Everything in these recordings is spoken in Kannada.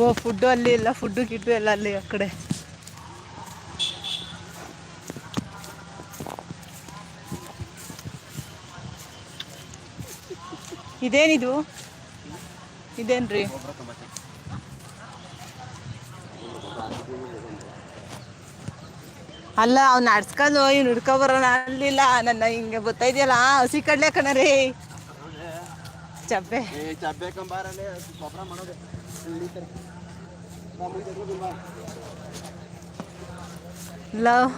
ಓ ಫುಡ್ಡು ಅಲ್ಲಿ ಇಲ್ಲ ಫುಡ್ಡು ಗಿಡ್ಡು ಎಲ್ಲ ಅಲ್ಲಿ ಆ ಕಡೆ. ಇದೇನಿದು? ಇದೇನ್ರಿ? ಅಲ್ಲ ಅವ್ನ ನಡ್ಸ್ಕೊಂಡು ಇವ್ನು ಹಿಡ್ಕೊ ಬರೋಣ ಅನ್ಲಿಲ್ಲ. ನನ್ನ ಹಿಂಗೆ ಗೊತ್ತಾಯ್ತಿಯಲ್ಲ ಹಸಿ ಕಡ್ಲೆ ಕಣರಿ. ಚಪ್ಪೆ ಚಬ್ಬೆ. ಕಂಬಾರಲ್ಲಿ ಗೊಬ್ಬರ ಮಾಡೋದು. ಲವ್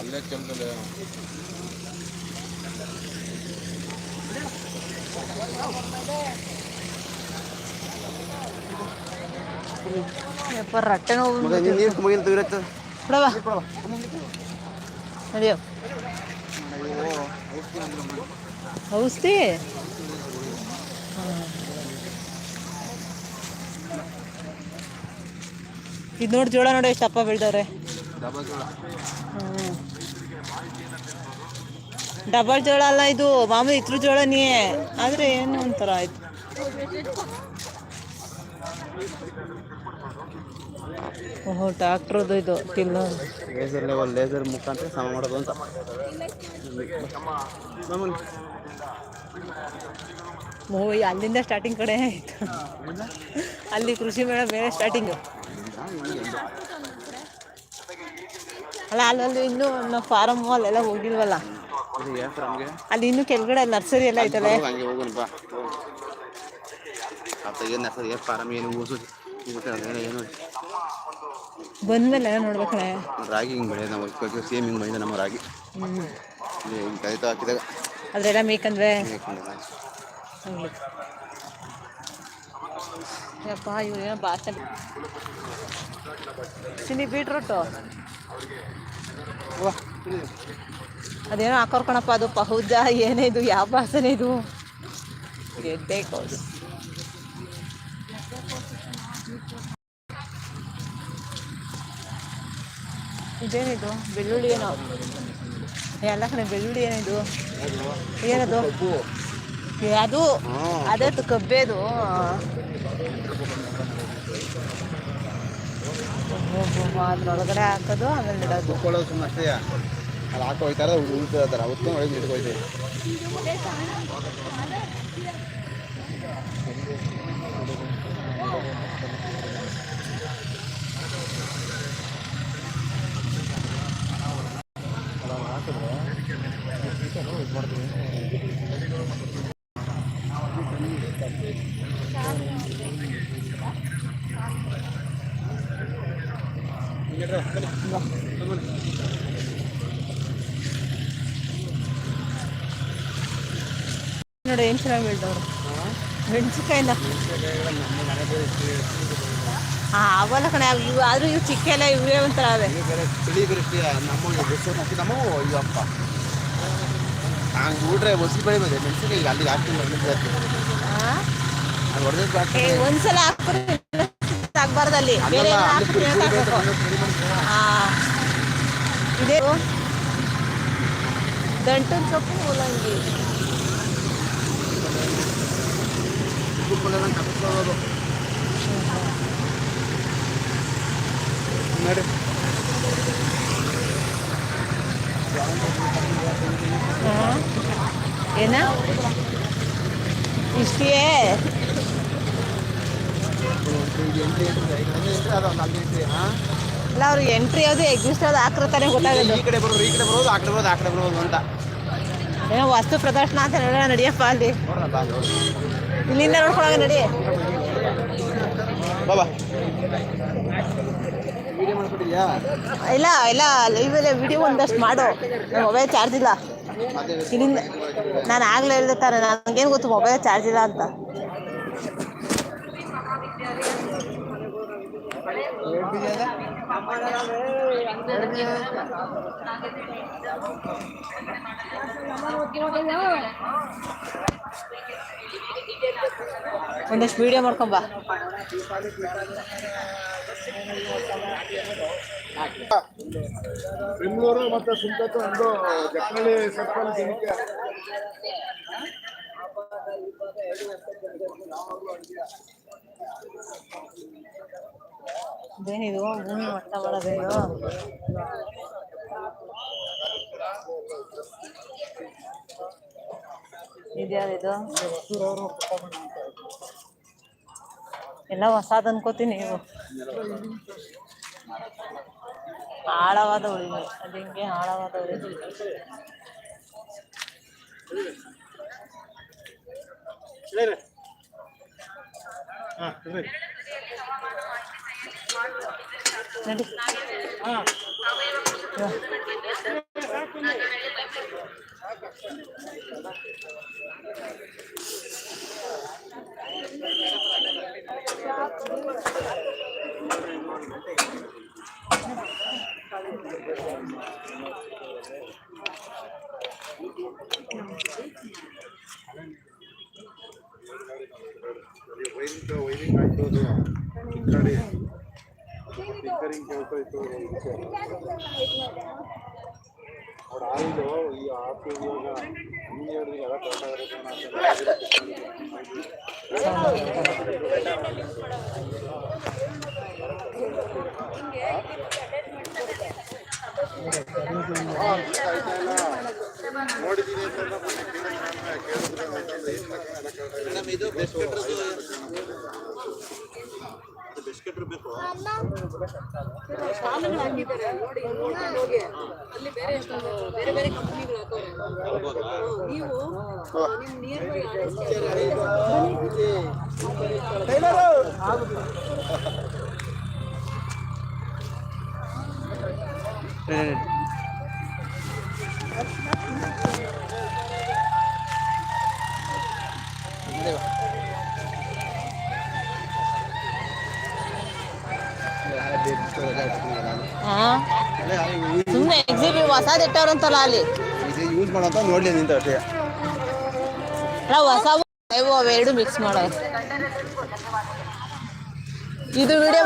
ಅಲ್ಲೇ ಕೆಮ್ಮದಲ್ಲಿ ರಟ್ಟೆ ನೋವು ಔಷಧಿ? ಇದು ನೋಡಿ ಜೋಳ ನೋಡಿ ಎಷ್ಟು ಅಪ್ಪ ಬೆಳ್ದವ್ರೆ ಡಬಲ್ ಜೋಳ ಡಬಲ್ ಜೋಳ ಅಲ್ಲ ಇದು ಮಾಮೂಲಿ ಇತ್ರ ಜೋಳನೇ ಆದ್ರೆ ಏನು ಒಂಥರ ಆಯ್ತು ಓಹೋ ಟ್ಯಾಕ್ಟ್ರದ್ದು ಇದು ಟಿಲ್ಲ ಲೇಸರ್ ಲೆವೆಲ್ ಲೇಸರ್ ಮುಖಾಂತರ ಸಮ ಮಾಡೋದು ಅಂತ. ಮೂವಿ ಅಲ್ಲಿಂದ ಸ್ಟಾರ್ಟಿಂಗ್ ಕಡೆ ಆಯ್ತು. ಅಲ್ಲಿ ಕೃಷಿ ಮೇಳ ಬೇರೆ ಸ್ಟಾರ್ಟಿಂಗು ಅಲ್ಲ ಅಲ್ಲಲ್ಲಿ ಇನ್ನೂ ನಾವು ಫಾರಮ್ ಅಲ್ಲೆಲ್ಲ ಹೋಗಿಲ್ವಲ್ಲ? ಇದು ಯಾಕೆ ಅಲ್ಲಿ ಇನ್ನೂ ಕೆಳಗಡೆ ನರ್ಸರಿ ಎಲ್ಲ ಐತಲ್ಲ? ಏನು ನರ್ಸರಿ ಏನು ಫಾರಮ್ ಏನು ಊಸು? ಏನು ಬಂದ್ಮೇಲೆ ನೋಡ್ಬೇಕಣೆ ರಾಗಿ ಹಿಂಗೆ ಬೆಳೆ ನಾವು ಸೇಮ್ ಹಿಂಗೆ ಬೆಳೆದ ನಮ್ಮ ರಾಗಿ. ಹಿಂಗೆ ಕಲಿತಾ ಹಾಕಿದಾಗ. ಅದ್ರೆಲ್ಲ ಮೇಕಂದ್ರೆ ಯಪ್ಪ ಇವ್ರು ಏನೋ ಭಾಷೆ. ತಿನ್ನಿ ಬೀಟ್ರೂಟು? ವಾ. ಅದೇನೋ ಹಾಕೋರ್ ಕಣಪ್ಪ ಅದು ಪಹುಜ ಏನೇ ಇದು ಯಾವ ಭಾಷೆನೇ ಇದು ಗೆದ್ದೆ ಇದೇನಿದು? ಬೆಳ್ಳುಳ್ಳಿ ಏನೋ. ಏ, ಕಡೆ ಬೆಳ್ಳುಳ್ಳಿ ಏನಿದು? ಏನದು? ಅದು ಅದೇ ಕಬ್ಬೇದು ಅದ್ರೊಳಗಡೆ ಹಾಕೋದು ಆಮೇಲೆ ಇಡೋದು. ಉಳ್ಕೊಳ್ಳೋದು ಸುಮ್ಮನೆ ಅಷ್ಟೇ ಅಲ್ಲಿ ಹಾಕೋ ಹೋಯ್ತಾರೆ ಉಳ್ಕೊಳ್ತಾರೆ ಅವತ್ತು ಒಳಗೆ ಇಟ್ಕೊಯ್ತೀವಿ ನೋಡಿ ಏನು ಚೆನ್ನಾಗಿ ಬೀಳ್ದವ್ರು ಮೆಣಸಿನ್ಕಾಯಿನ. ಹಾಂ ಅವಲ್ಲ ಕಣೆ ಇವು ಆದರೂ ಇವು ಚಿಕ್ಕ ಎಲ್ಲ ಇವೇ ಒಂಥರ ಅದೇ ಅಯ್ಯಪ್ಪ ಹಂಗೆ ನೋಡ್ರೆ ಮೆಣಸಿನ್ಕಾಯಿ ಅಲ್ಲಿಗೆ ಹಾಕ್ತೀನಿ ಒಂದ್ಸಲ ಆಗ್ಬಾರ್ದು ಅಲ್ಲಿ. ಬೇರೆ ಹಾಕ್ಬಿಟ್ಟು ಇದೇ. ದಂಟನ ಸೊಪ್ಪು ಮೂಲಂಗಿ. ಉಪ್ಪು ಕಟ್ಟಿಸೋದು ನೋಡಿ. ಏನ? ಇಷ್ಟೇ ಇಲ್ಲ ಅವ್ರು ಎಂಟ್ರಿ ಯಾವುದು ಎಕ್ಸಿಸ್ಟ್ ಯಾವುದು ಹಾಕಿರ್ತಾನೆ ಗೊತ್ತಾಗೋದು. ಈ ಕಡೆ ಬರೋದು ಈ ಕಡೆ ಬರೋದು ಆ ಕಡೆ ಬರೋದು ಆ ಕಡೆ ಬರೋದು ಅಂತ. ಏನೋ ವಸ್ತು ಪ್ರದರ್ಶನ ಅಂತ ನಡೆಯಪ್ಪ ಅಲ್ಲಿ. ಇಲ್ಲಿಂದ ನೋಡ್ಕೊಳಂಗ ನಡಿ. ಬಾ ಬಾ. ವಿಡಿಯೋ ಮಾಡ್ಕೊಟ್ಟಿದ್ಯಾ ಇಲ್ಲ ಇಲ್ಲ ಇವೆಲ್ಲ ವಿಡಿಯೋ ಒಂದಷ್ಟು ಮಾಡು. ನನ್ನ ಮೊಬೈಲ್ ಚಾರ್ಜ್ ಇಲ್ಲ. ಇಲ್ಲಿಂದ ನಾನು ಆಗ್ಲೇ ಹೇಳ್ದೆ ತಾನೆ ನನಗೇನು ಗೊತ್ತು ಮೊಬೈಲ್ ಚಾರ್ಜ್ ಇಲ್ಲ ಅಂತ. ಒಂದಷ್ಟು ವಿಡಿಯೋ ಮಾಡ್ಕೊಂಬ ಬೆಂಗಳೂರು ಮತ್ತೆ ಸುಂಕತ್ತು ಒಂದು ಜಕ್ಕನಹಳ್ಳಿ ನಾವು ದಿನಕ್ಕೆ ಇದೇನಿದು ಭೂಮಿ ಮಟ್ಟ ಮಾಡೋದೇನು ಇದ್ಯಾವ್ದು ಎಲ್ಲ ಹೊಸಾದ್ ಅನ್ಕೋತೀನಿ ನೀವು. ಆಳವಾದ ಉಳಿಮೆ ಅದು ಹಿಂಗೆ ಆಳವಾದ ಉಳಿಮೆ ನಡಿ ಹಾ. ವೈರಿಂಗ್ ವೈರಿಂಗ್ ಆಯ್ತು ಅದು ಗಾಡಿ ಸ್ಟಿಕ್ಕರಿಂಗ್ ಕೆಲಸ ಇತ್ತು ಅವ್ರು ಆಯಿಲು ಈ ಆಪ್ ಇವಾಗ ಹಿಂಗೆ ಹೇಳಿದ್ರೆ ಎಲ್ಲ ಕರೆಕ್ಟ್ ನೋಡಿದ್ದೀನಿ ಅಂತ ಮೊನ್ನೆ ಕೇಳಿದ್ರೆ ನಾನು ಕೇಳಿದ್ರೆ ಏನಿಲ್ಲ ಕಣೋ, ಬೇರೆ ಬೇರೆ ಕಂಪನಿಗಳು ನೀವು ಬೆಸ್ಟ್ ಕಟ್ರ್ ಬೇಕು ಹಾ. ಸುಮ್ಮನೆ ಎಕ್ಸಿಬಿಟ್ ಹೊಸದ್ ಇಟ್ಟವ್ರಂತಲ್ಲ ಅಲ್ಲಿ. ಇದು ಯೂಸ್ ಮಾಡೋಂತ ನೋಡ್ಲಿ ನಿಂತ ಅಷ್ಟೇ. ನಾವು ಹಳೆವು ಅವೆರಡು ಮಿಕ್ಸ್ ಮಾಡೋದು. ಇದು ವಿಡಿಯೋ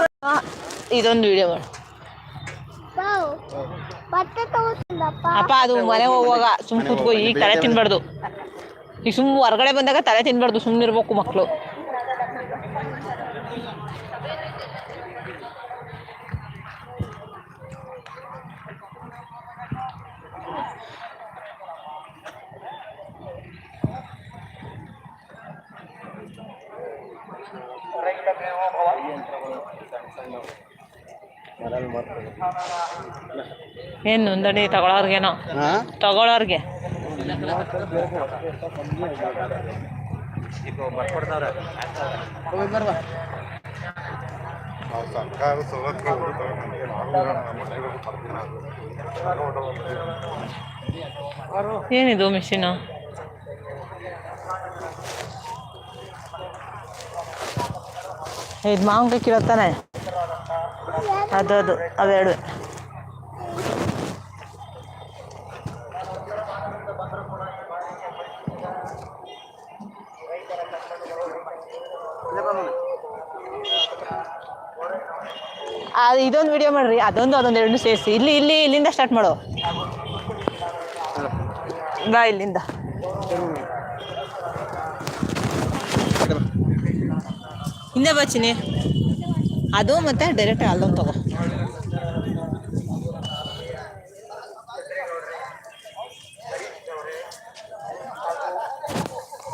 ಇದೊಂದು ವಿಡಿಯೋ ಮಾಡು ಅಪ್ಪ ಅದು ಮನೆ ಹೋಗುವಾಗ ಸುಮ್ ಕೂತ್ಕೋ ಈಗ ತಲೆ ತಿನ್ಬಾರ್ದು. ಈಗ ಸುಮ್ ಹೊರಗಡೆ ಬಂದಾಗ ತಲೆ ತಿನ್ಬಾರ್ದು ಸುಮ್ಮನೆ ಇರಬೇಕು ಮಕ್ಕಳು ಏನು ನೋಂದಣಿ ತಗೊಳ್ಳೋರ್ಗೇನೋ ತಗೊಳ್ಳೋರ್ಗೆ ಸರ್ಕಾರ ಏನಿದು ಮಿಷಿನು ಇದು ಮಾವಿನಕಾಯಿ ಕೀಳತ್ತಾನೆ ಅದು ಅದು ಅವೆರಡು. ಅದು ಇದೊಂದು ವಿಡಿಯೋ ಮಾಡ್ರಿ, ಅದೊಂದು ಅದೊಂದು ಎರಡು ಸೇರಿಸಿ. ಇಲ್ಲಿ ಇಲ್ಲಿ, ಇಲ್ಲಿಂದ ಸ್ಟಾರ್ಟ್ ಮಾಡು. ಬಾ ಇಲ್ಲಿಂದ. ಇನ್ನೇ ಬಚ್ಚಿನಿ ಅದು ಮತ್ತೆ ಡೈರೆಕ್ಟ್ ಅಲ್ಲೊಂದು ತಗೋ.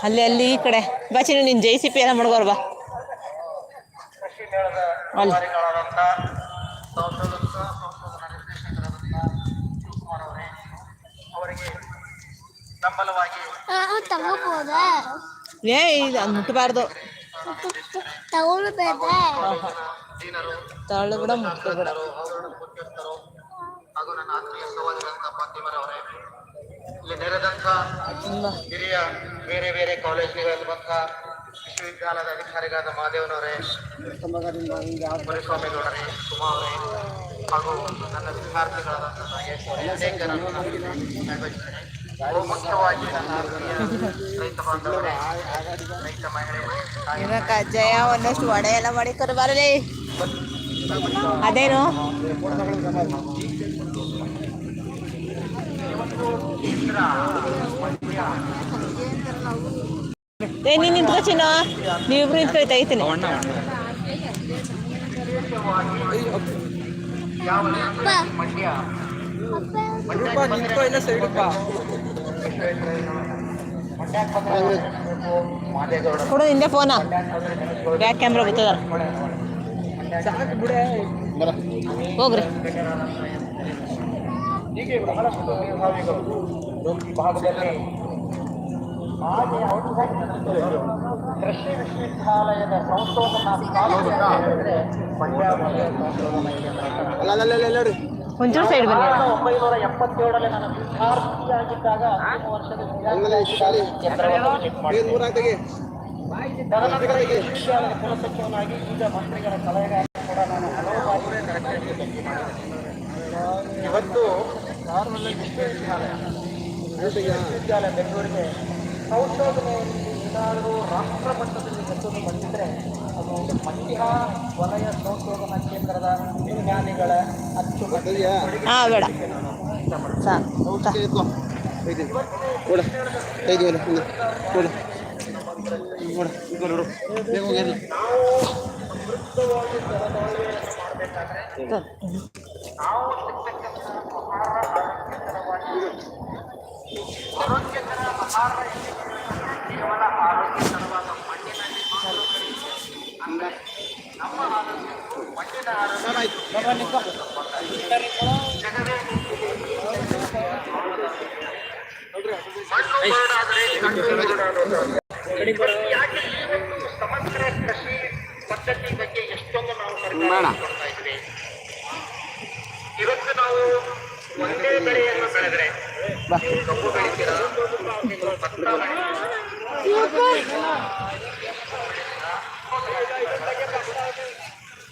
ಅಲ್ಲಿ ಅಲ್ಲಿ ಈ ಕಡೆ. ಬಚ್ಚಿನಿ ನೀನು ಜೈ ಸಿ ಪಿ ಎಲ್ಲ ಮಾಡ್ಕೋರ್ ಬಾ. ಅಲ್ಲಿ. ಏ ಇದು ಮುಟ್ಟಬಾರ್ದು ತಗೊಳ್ಬೇಡ ಮುಟ್ಟು ಬಿಡ ಹಾಗೂ ನನ್ನ ಆತ್ಮೀಯ ಸಹೋದರಂತ ಇಲ್ಲಿ ನೆರೆದಂಥ ಹಿರಿಯ ಬೇರೆ ಬೇರೆ ಕಾಲೇಜ್ಗಳಿರುವಂಥ ವಿಶ್ವವಿದ್ಯಾಲಯದ ಅಧಿಕಾರಿಗಳಾದ ಮಹಾದೇವನವರೇ ಮುನಿಸ್ವಾಮಿಗೌಡರೇ ಸುಮಾ ಅವರೇ ಹಾಗೂ ನನ್ನ ವಿದ್ಯಾರ್ಥಿಗಳಾದಂಥ ನಾಗೇಶ್ ಅವರೇ ನೆರವೇರಿಸ್ತೇನೆ ಮುಖ್ಯವಾಗಿ ರೈತ ಬಾಂಧವರೇ ರೈತ ಮಹಿಳೆಯರೇ ಇವಾಗ ಕಜ್ಜಾಯ ಒಂದಷ್ಟು ವಡೆ ಎಲ್ಲ ಮಾಡಿ ಕರ್ಬಾರಲಿ ಅದೇನು? ಏ ನೀನು ನಿಂತ್ಕೋ ಚಿನ್ನ. ನೀವಿಬ್ರು ನಿಂತ್ಕೊಳ್ತಾ ಮಂಡ್ಯ ಕೊಡು ನಿಂದೆ ಫೋನ ಬ್ಯಾಕ್ ಕ್ಯಾಮ್ರಾ ಬರ್ತದ ಹೋಗ್ರಿ ಹೀಗೆ ಬಹಳಷ್ಟು ಮೇಧಾವಿಗಳು ಈ ಭಾಗದಲ್ಲಿ ಹಾಗೆ ಔಟ್ಸೈಡ್ ಕೃಷಿ ವಿಶ್ವವಿದ್ಯಾಲಯದ ಸಂಶೋಧನಾ ಸ್ಥಾನದಲ್ಲಿ ಮಂಡ್ಯ ವಲಯ ಸಂಶೋಧನಾ ಕೇಂದ್ರ. ಒಂಚೂರು ಸೈಡ್ ಬನ್ನಿ. ಸಾವಿರದ ಒಂಬೈನೂರ ಎಪ್ಪತ್ತೇಳರಲ್ಲಿ ನಾನು ವಿದ್ಯಾರ್ಥಿಯಾಗಿದ್ದಾಗ ಅಂತಿಮ ವರ್ಷದ ಕುಲಸಚಿವನಾಗಿ ಈಗ ಮಂತ್ರಿಗಳ ಸಲಹೆಗಾರ ಕೂಡ ನಾನು ಹಲವು ಬಾರಿ. ಇವತ್ತು ವಿಶ್ವವಿದ್ಯಾಲಯ. ವಿಶ್ವವಿದ್ಯಾಲಯ ಬೆಂಗಳೂರಿಗೆ. ಸಂಶೋಧನೆಯಲ್ಲಿ ಏನಾದರೂ ರಾಷ್ಟ್ರ ಮಟ್ಟದಲ್ಲಿ ಹೆಸರು ಬಂದಿದ್ದರೆ ಅದು ಒಂದು ಮಂಡ್ಯ ವಲಯ ಸಂಶೋಧನಾ ಕೇಂದ್ರದ ವಿಜ್ಞಾನಿಗಳ ಅಚ್ಚು ಹಾಂ ಬೇಡ. ಸಾಕು ತಾ. ಕೊಡ ಐದು ಕೊಡ ಕೊಡ ಕೊಡ ಇದು ನೋಡು ಬೇಗ ಹೋಗಿ ಎಲ್ಲಿ? ತಾ. ಯಾಕೆ ಸಮಗ್ರ ಕೃಷಿ ಪದ್ಧತಿ ಬಗ್ಗೆ ಎಷ್ಟೊಂದು ನಾವು. ಕೊಡ್ತಾ ಇದ್ವಿ ಇವತ್ತು ನಾವು ಒಂದೇ ಬೆಳೆಯನ್ನು ಬೆಳೆದ್ರೆ ಕಬ್ಬು ಬೆಳಿತೀರಾ ಭತ್ತ ಒಂದೇ ಬೆಳೆಯನ್ನ ಬೆಳಿತೇವೆ ಅದೇ ನಾವು ಪಕ್ಕದಲ್ಲಿ ಕೋಲಾರ ಜಿಲ್ಲೆಯಲ್ಲಿ ಯಾವುದೇ ನೀರಾವರಿ ಇಲಾಖೆ ಆಗಿಲ್ಲ ಆದರೆ ನಾವು ಕೋಲಾರ ಶಾಪ್ ನಾವು ವೆಜಿಟಬಲ್ ಎಲ್ಲ ಹಾಕ್ತೀವಿ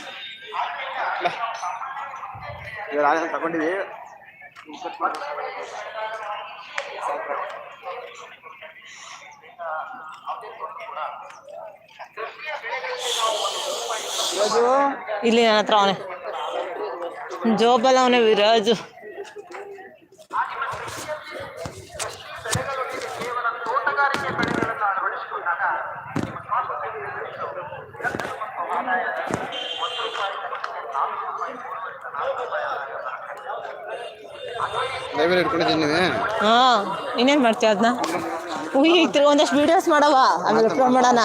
ಇವಾಗ ಆಗ ತಗೊಂಡಿವಿ ಇಲ್ಲಿ ನನ್ನ ಹತ್ರ ಅವನೇ. ಜೋಬಲ್ಲ ಅವನೇ ವಿರಾಜು ಬೆಳೆಗಳೊಂದಿಗೆ ಕೇವಲ ತೋಟಗಾರಿಕೆ ಬೆಳೆಗಳನ್ನು ಅಳವಡಿಸಿಕೊಂಡಾಗ ನಿಮ್ಮ ಸ್ವಾಸ್ಥ್ಯಕ್ಕೆ ಮತ್ತು ಆದಾಯದ ಒಂದು ರೂಪಾಯಿ ನಾಲ್ಕು ರೂಪಾಯಿ ಮೂರುವರೆಯಿಂದ ನಾಲ್ಕು ರೂಪಾಯಿ ಲೈಬ್ರರಿ ಹಾ ಇನ್ನೇನು ಮಾಡ್ತೀಯ ಅದನ್ನ ಹುಯಿ ತಿರ್ಗಿ ಒಂದಷ್ಟು ವಿಡಿಯೋಸ್ ಮಾಡವ ಆಮೇಲೆ ಅಪ್ಲೋಡ್ ಮಾಡೋಣ.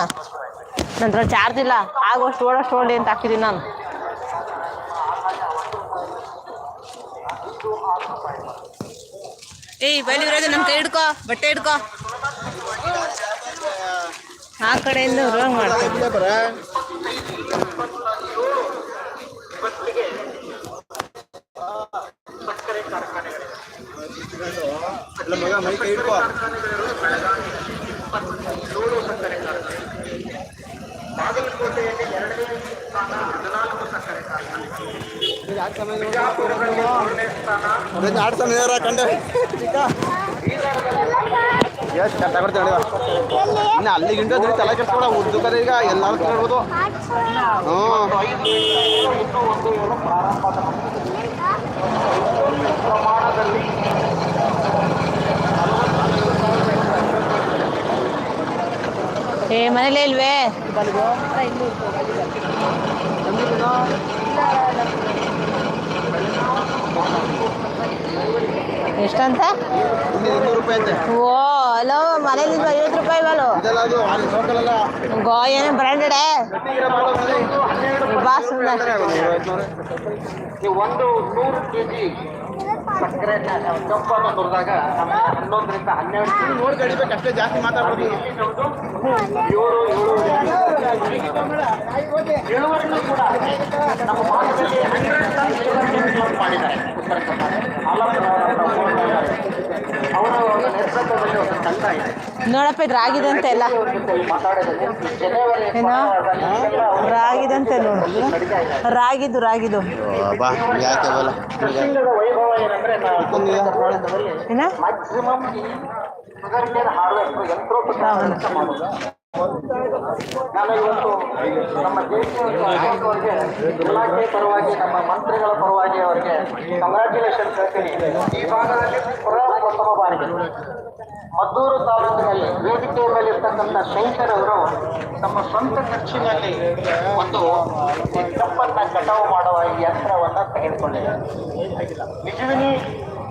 ನಂತರ ಚಾರ್ಜ್ ಇಲ್ಲ. ಆಗೋಷ್ಟು ಓಡೋಷ್ಟು ಓಡಿ ಅಂತ ಹಾಕಿದ್ದೀನಿ ನಾನು. ಏಯ್ ಬೈಲಿ ನಮ್ಮ ಕೈ ಹಿಡ್ಕೋ ಬಟ್ಟೆ ಹಿಡ್ಕೋ. ಆ ಕಡೆಯಿಂದ ರೋಂಗ್ ಮಾಡ್ತೀನಿ. ಇಲ್ಲ ಮಗ ಮೈ ಕೈ ಕಾರ್ಖಾನೆ ಬಾಗಲಕೋಟೆಯಲ್ಲಿ ಕಂಡೆ ಎಷ್ಟು ಕಷ್ಟ ನೋಡಿ ಇನ್ನು ಅಲ್ಲಿಗಿಂತ ತಲೆ ಕೆಡ್ಸ್ಕೊಡ ಉದ್ದಕದ ಈಗ ಎಲ್ಲಾರು ಕೇಳ್ಬೋದು ಹ್ಞೂ ಏ, ಮನೇಲೇ ಇಲ್ವೇ? ಎಷ್ಟಂತ? ಓ ಹಲೋ ಮನೇಲಿ ಐವತ್ತು ರೂಪಾಯಿ ಗೋ ಏನು ಬ್ರ್ಯಾಂಡೆಡೇ ಬಾಸ್ ಒಂದು ನೂರು ಕೆಜಿ ಕಪ್ಪನ್ನು ಸುರಿದಾಗ ನಮಗೆ ಹನ್ನೊಂದರಿಂದ ಹನ್ನೆರಡು ನೋಡಿ ಕಡಿಬೇಕು ಅಷ್ಟೇ ಜಾಸ್ತಿ ಮಾತಾಡ್ಬೋದು ಏಳು ಇಳುವರಿನೂ ಕೂಡ ನಮ್ಮ ಭಾಗದಲ್ಲಿ ಹನ್ನೆರಡು ಮಾಡಿದ್ದಾರೆ. ನೋಡಪ್ಪ ಇದು ರಾಗಿದಂತೆ ಎಲ್ಲ. ಏನೋ? ರಾಗಿದಂತೆ ನೋಡು. ರಾಗಿದು ರಾಗಿದು. ಏನ? ನಾನು ಇವತ್ತು ನಮ್ಮ ದೇಶೀಯ ಅವರಿಗೆ ಇಲಾಖೆ ಪರವಾಗಿ, ನಮ್ಮ ಮಂತ್ರಿಗಳ ಪರವಾಗಿ ಅವರಿಗೆ ಕಂಗ್ರ್ಯಾಚುಲೇಷನ್ ಹೇಳ್ತೀನಿ. ಈ ಭಾಗದಲ್ಲಿ ಪ್ರಥಮ ಬಾರಿಗೆ ಮದ್ದೂರು ತಾಲೂಕಿನಲ್ಲಿ ವೇದಿಕೆ ಮೇಲೆ ಇರ್ತಕ್ಕಂಥ ಶಂಕರ್ ಅವರು ತಮ್ಮ ಸ್ವಂತ ಖರ್ಚಿನಲ್ಲಿ ಒಂದು ಕಪ್ಪನ್ನ ಕಟಾವು ಮಾಡುವ ಯಂತ್ರವನ್ನ ತೆಗೆದುಕೊಂಡಿದ್ದಾರೆ. ನಿಜವಿನಿ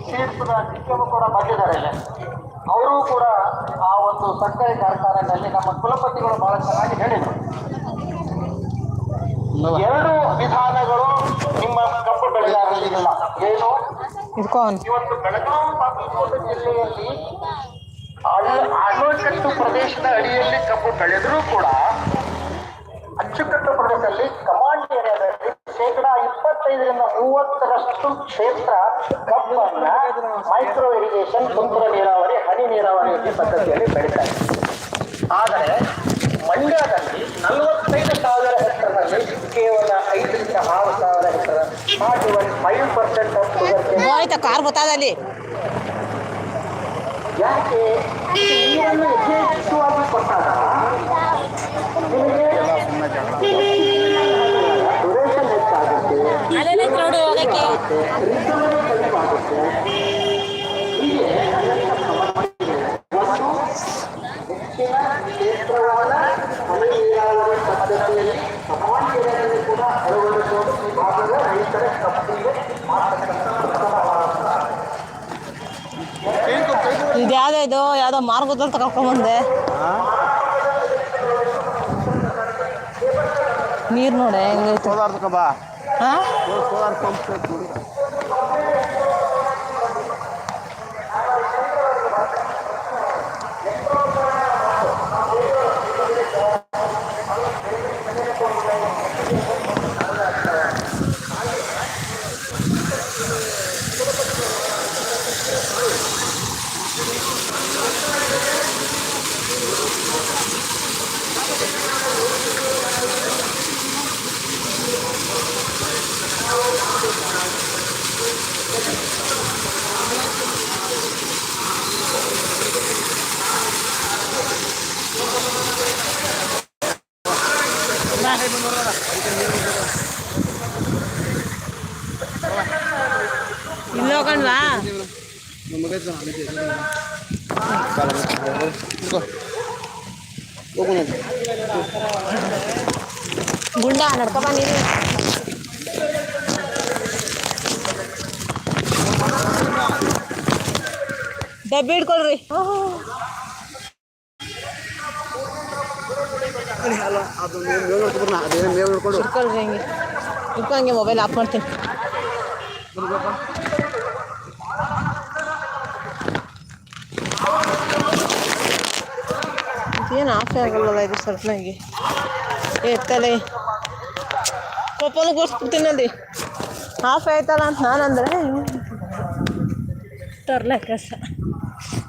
ಸೇರ್ಪದ ಅಧ್ಯಕ್ಷರು ಕೂಡ ಬಂದಿದ್ದಾರೆ ಅವರು ಕೂಡ ಆ ಒಂದು ಸಕ್ಕರೆ ಕಾರ್ಖಾನೆಯಲ್ಲಿ ನಮ್ಮ ಕುಲಪತಿಗಳು ಬಹಳ ಚೆನ್ನಾಗಿ ಹೇಳಿದರು. ಎರಡು ವಿಧಾನಗಳು ನಿಮ್ಮ ಕಬ್ಬು ಬೆಳೆಗಾರರಿಗಿಲ್ಲ ಏನು ಇವತ್ತು ಬೆಳಗಾವಿ ಬಾಗಲಕೋಟೆ ಜಿಲ್ಲೆಯಲ್ಲಿ ಅಲ್ಲಿ ಅಣುಕಟ್ಟು ಪ್ರದೇಶದ ಅಡಿಯಲ್ಲಿ ಕಬ್ಬು ಬೆಳೆದರೂ ಕೂಡ ಅಚ್ಚುಕಟ್ಟು ಪ್ರದೇಶದಲ್ಲಿ ಕಮಾಂಡ್ ಏರಿಯಾದಲ್ಲಿ ಶೇಕಡ ಇಪ್ಪತ್ತೈದರಿಂದ ಮೂವತ್ತರಷ್ಟು ಕ್ಷೇತ್ರ ಕಬ್ಬನ್ನ ಮೈಕ್ರೋ ಇರಿಗೇಷನ್ ತುಂತುರು ನೀರಾವರಿ ಹನಿ ನೀರಾವರಿ ಪದ್ಧತಿಯಲ್ಲಿ ಬೆಳೀತಾರೆ. ಆದರೆ ಮಂಡ್ಯದಲ್ಲಿ ನಲವತ್ತೈದು ಸಾವಿರ ಹೆಕ್ಟರ್ನಲ್ಲಿ ಕೇವಲ ಐದರಿಂದ ಆರು ಸಾವಿರ hectare not even five percent of car ಬರ್ತದ ಅಲ್ಲಿ? ಯಾಕೆ? ನೀರನ್ನು ಯಥೇಚ್ಛವಾಗಿ ಕೊಟ್ಟಾಗ ನಿಮಗೆ ಡ್ಯೂರೇಷನ್ ಹೆಚ್ಚಾಗುತ್ತೆ ಅಲ್ಲೆಲ್ಲ ನೋಡು ಹೋಗಕ್ಕೆ ರಿಕವರಿ ಕಡಿಮೆ ಆಗುತ್ತೆ ಹೀಗೆ ಅನೇಕ ಸಮಸ್ಯೆಗಳಿವೆ. ಒಂದು ಹೆಚ್ಚಿನ ಕ್ಷೇತ್ರವಾದ ಹನಿ ನೀರಾವರಿ ಪದ್ಧತಿಯಲ್ಲಿ ಸಮಾಜದಲ್ಲಿ ಕೂಡ ಅಳವಡಿಸುವುದು ಈ ಭಾಗದ ರೈತರ ಕಪ್ಪಿಗೆ ಮಾಡತಕ್ಕಂಥ ಪ್ರಥಮವಾದ ಇದು ಯಾವ್ದೋ ಇದು? ಯಾವ್ದೋ ಮಾರ್ಗದಲ್ಲಿ ತಗೊಂಡ್ಬಂದೆ ನೀರು ನೋಡೆ ಹೆಂಗೈತೆ ಬಾ ಹಾ ಸೋಲಾರ್ ಪಂಪ್ ಸೆಟ್ ನೋಡಿ ಇಲ್ಲಿ ಹೋಗಣ್ವಾ ಗುಂಡ ನಡ್ಕೊಬ ನೀನು ಡಬ್ಬಿ ಹಿಡ್ಕೊಳ್ರಿ ಅದೇನು ಮೇವು ನೋಡ್ಕೊಂಡು ಹಿಡ್ಕೊಳ್ರಿ ಹಿಂಗೆ ಹಿಡ್ಕೊಂಗೆ ಮೊಬೈಲ್ ಆಫ್ ಮಾಡ್ತೀನಿ ಏನು ಆಫ್ ಆಗಲ್ಲ ಇದು ಸ್ವಲ್ಪನಾಗಿ ಎತ್ತಲೆ ಕೊಪ್ಪಲು ಕೊಡ್ಸ್ಬಿಡ್ತೀನಿ ಅಲ್ಲಿ ಆಫ್ ಆಯ್ತಲ್ಲ ಅಂತ ನಾನಂದ್ರೆ ತರ್ಲೆ ಕಸ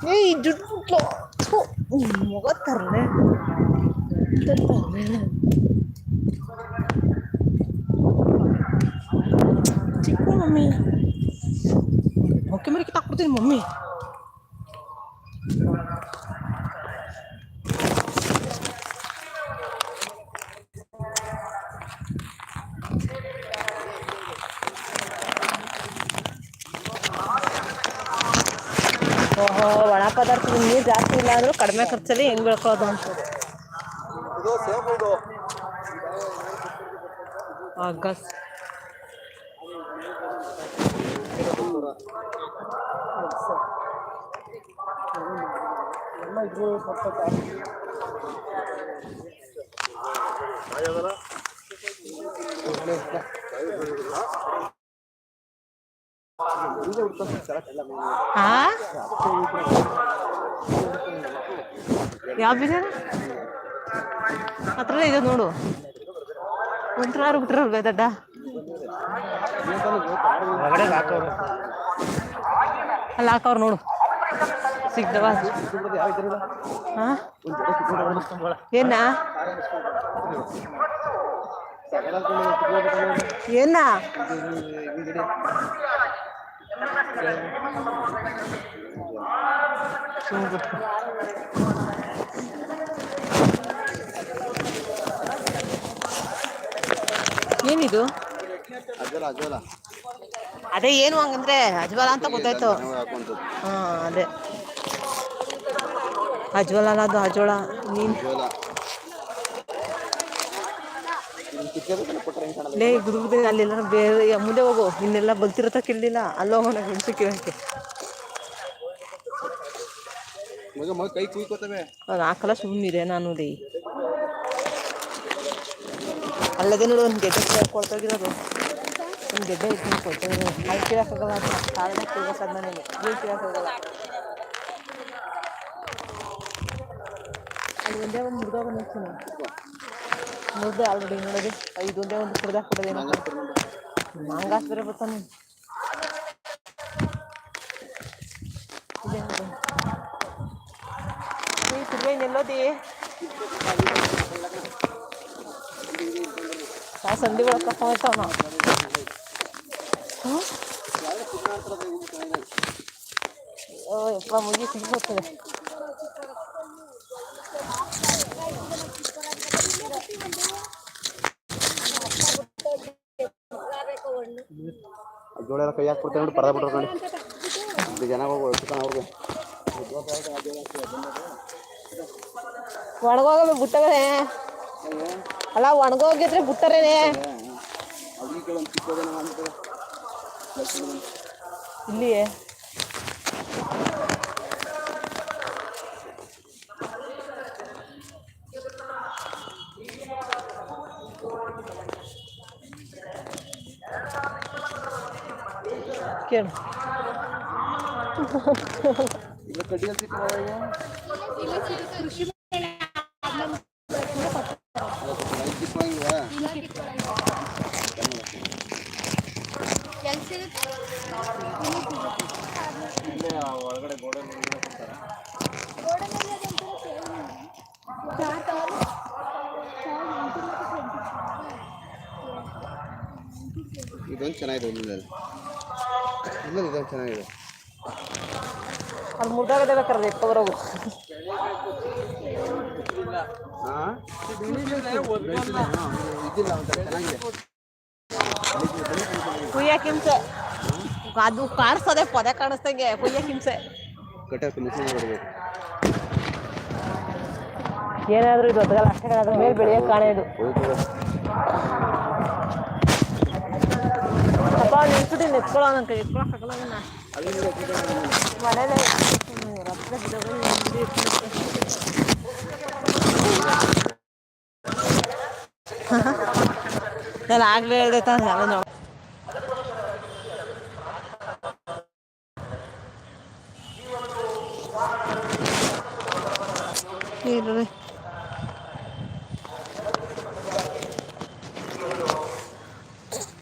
ಏ ಈ ದುಡ್ಡು ಥು, ಮಗ ತರ್ಲೆ ತರ್ಲೆ ಚಿಕ್ಕ ಮಮ್ಮಿ ಓಕೆ ಮರಿ ಕಿತ್ತಾಕ್ಬಿಡ್ತೀನಿ ಮಮ್ಮಿ ಓಹೋ ಒಣ ಪದಾರ್ಥದ ನೀರು ಜಾಸ್ತಿ ಇಲ್ಲ ಅಂದರೂ ಕಡಿಮೆ ಖರ್ಚಲ್ಲಿ ಹೆಂಗೆ ಬೆಳ್ಕೊಳ್ಳೋದು ಅಂತ ಇದು ಸೇಬು ಇದು ಆಗಸ್ ಹಾ ಯಾವ ಬೀಜ ಹತ್ರ ಇದೆ ನೋಡು. ಒಂಥರ ಬಿಟ್ರಲ್ವೇ ದಡ್ಡ. ಅಲ್ಲಿ ಹಾಕವ್ರು ನೋಡು. ಸಿಗ್ದವ? ಏನ? ಏನ? ಏನಿದು? ಅದೇ ಏನು ಹಂಗಂದ್ರೆ ಅಜ್ವಲ ಅಂತ ಗೊತ್ತಾಯ್ತು. ಹಾ, ಅದೇ. ಅಜ್ವಾಲ ಅಲ್ಲ ಅದು ಅಜೋಳ ನೀನ್. ಲೇ ಅಲ್ಲೆಲ್ಲ ಬೇರೆ ಮುಂದೆ ಹೋಗು. ಇನ್ನೆಲ್ಲ ಬಲ್ತಿರತ್ತ ಕೇಳಲಿಲ್ಲ. ಅಲ್ಲೋ, ಹೋಗೋಣ ಕೈ ಕುಯ್ಕೋತವೆ ಅದು ಹಾಕಲ್ಲ ಸುಮ್ಮನಿದೆ ನಾನು ರೀ ಅಲ್ಲದೆ ನೋಡು, ಒಂದು ಗೆಡ್ಡೆ ಕೊಡ್ತೋಗಿರೋದು ಒಂದು ಗೆಡ್ಡೆ ಇಟ್ಟು ಕೊಡ್ತೋಗಿರೋದು ಅಲ್ಲಿ ಅಂತ ಕಾರಣ ಕಿರಸದ್ ನಾನು ಏನು ಕಿರಕ್ಕಾಗಲ್ಲ ಅಲ್ಲಿ ಒಂದೇ ಒಂದು ಮುರಿದೋಗ ನಿಲ್ತೀನಿ ಮುರಿದೆ ಆಲ್ರೆಡಿ ನೋಡೋದು. ಐದು ಒಂದೇ ಒಂದು ಕುಡ್ದ ಕೊಡೋದೇನು ಮಂಗಾಸ್ ಬೇರೆ ಬರ್ತಾನೆ ಇದೆ ಆ ಸಂಧಿ ಒಳಗೆ ಕರ್ಕೊಂಡ್ ನಾವು ಓ ಯಪ್ಪ ಮುಗಿ ಸಿಗ್ಬೋಗ್ತದೆ ಜೋಳ ಎಲ್ಲ ಕೈ ಹಾಕ್ಬಿಡ್ತಾರೆ ನೋಡಿ ಪರದ ಬಿಟ್ರು ನೋಡಿ ಇದು ಜನ ಹೋಗಿ ಹೊಡ್ತಾನೆ ಅವ್ರಿಗೆ ಒಣಗೋಗ ಬಿಟ್ಟವೇ ಅಲ್ಲ ಒಣಗೋಗಿದ್ರೆ ಬಿಟ್ಟರೇನೆ ಇಲ್ಲಿ ಕೇಳು ಇದು ಕಡ್ಡಿಯಲ್ಲಿ ಕುಯ್ಯಕ್ಕೆ ಹಿಂಸೆ ಅದು ಕಾಣಿಸ್ತದೆ ಪೊದೆ ಕಾಣಿಸ್ದಂಗೆ ಕುಯ್ಯಕ್ಕೆ ಹಿಂಸೆ ಏನಾದರೂ ಇದು ಅದಲ್ಲ ಅಷ್ಟೇ ಅದ್ರ ಮೇಲೆ ಬೆಳೆಯೋಕೆ ಕಾಣೆ ಇದು. ಅಪ್ಪ ನಿಲ್ಸಿದ್ದೀನಿ ಎತ್ಕೊಳ್ಳೋ ನನ್ನ ಕೈ ಎತ್ಕೊಳ್ಳೋಕ್ಕಾಗಲ್ಲ ಮನೇಲೆ ರಕ್ತ ಗಿಡಗಳು ನಾನು ಆಗ್ಲೇ ಹೇಳ್ದೆ ತಾನೆ ನೋಡ ಇರ್ರಿ